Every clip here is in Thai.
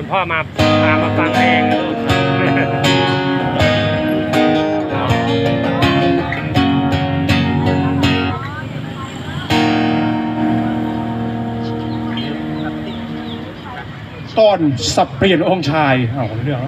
คุณพ่อมาพามาฟังเพลงนะลูตอนสับเปลี่ยนองค์ชายเอาเรื่อง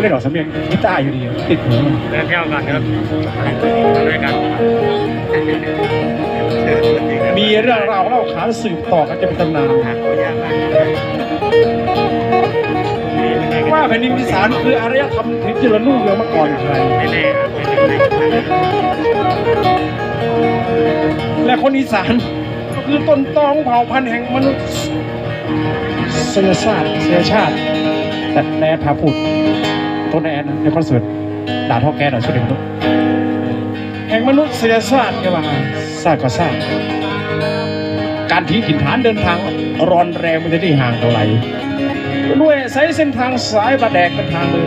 เล่นดอกสำเนียงกีตาร์อยู่ดีติดหูมันเดินเที่ยวก่อนครับด้วยกันมีเรื่องราวเล่าขานสืบต่อกันจะเป็นตำนานหาตัวยากมากว่าแผ่นดินอีสานคืออารยธรรมที่เจริญรุ่งเรืองมาก่อนใครไม่แน่ครับไม่แน่และคนอีสานก็คือต้นตอของเผ่าพันธุ์แห่งมนุษย์เสื้อชาติเสื้อชาติแต่แนนพาพูด ต้นแอนในคอนเสิร์ตด่าท่อแกหน่อยช่วยดึงตัวแห่งมนุษย์เสื้อชาติก็ว่าชาติก็ชาติการทิ้งถิ่นฐานเดินทางรอนแรงมันจะได้ห่างเท่าไหร่ด้วยใช้เส้นทางสายบาแดกเป็นทางเลย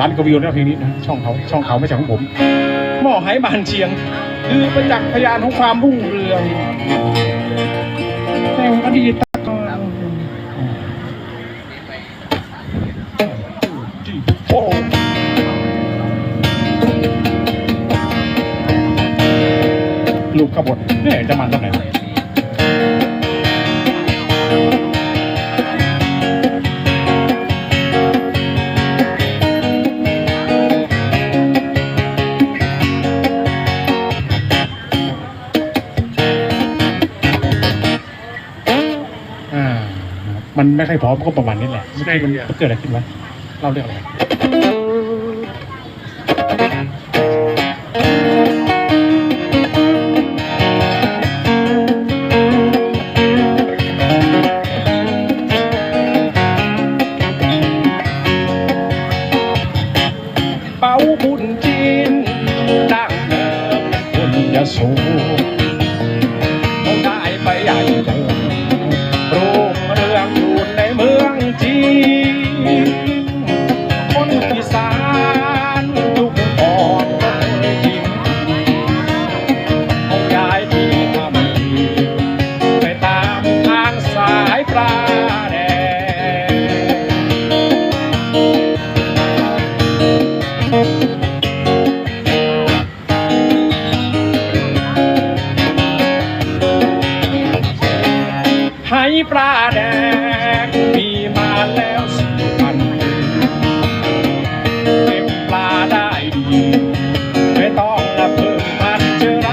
ร้านกวิวนะเพลงนี้นะช่องเขาช่องเขาไม่ใช่ของผมหม้อไหบานเชียง คือประจักษ์พยานของความรุ่งเรืองแห่งอดีต ลูกขบฏเนี่ยจะมาตอนไหนอ่ามันไม่ค่อยพร้อมก็ประมาณนี้แหละไม่ได้มันเกิดอะไรขึ้นวะเล่าเรื่องอะไร ให้ปลาแดงมีมาแล้วสี่พันเก็บปลาได้ดีไม่ต้องละเพิ่มพันเจอไร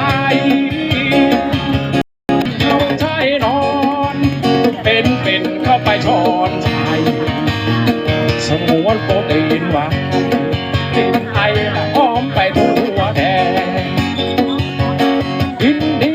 เขาใช้นอน เป็นเป็นเข้าไปช้อนชัยสมวนโปรตีนวานกลินไอละหอมไปทั่วแดงอินดี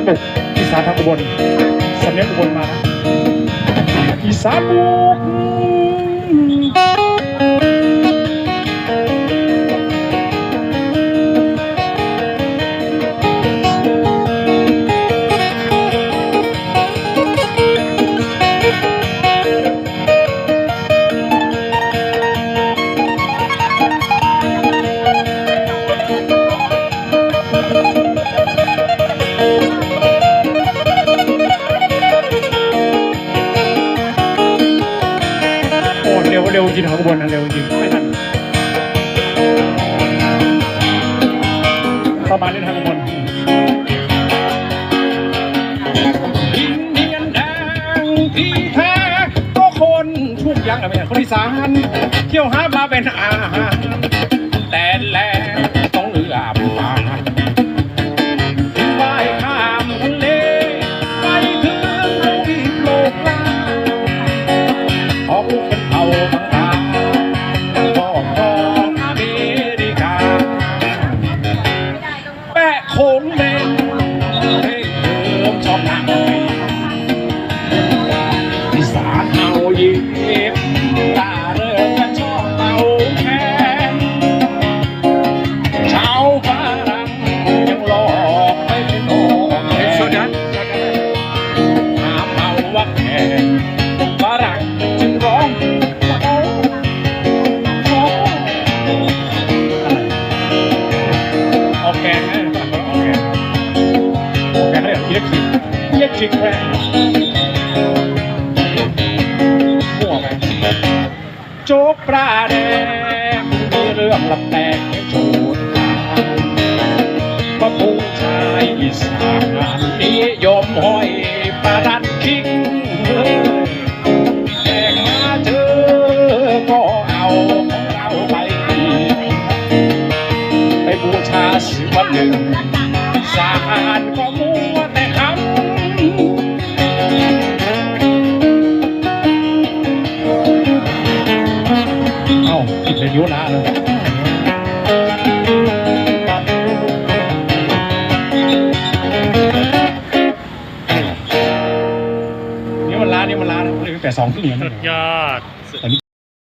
อีสานบุกอีสานทางอุบลสำเนียงอุบลมานะอีสานบุก เร็วจริงของอุบลนะเร็วจริงไม่ทันประมาณนี้ทางอุบลดินเนียนแดงที่แท้ก็คนทุกอย่างอะไรคนอีสานเที่ยวหามาเป็นอาหาร อิเล็กแรงมั่วไปโจ๊กปลาแดงมีเรื่องลับแตกโจดพระพุงชายอีสานนิยมห้อยประดันคิงเฮ้ยแขกมาเจอก็เอาของเราไปไปบูชาสิวันหนึ่งสารก็มั ยุนะเลยนี่มันล้านี่มันล้านเลยตั้งแต่สองครึ่งแล้วสุนะดยอด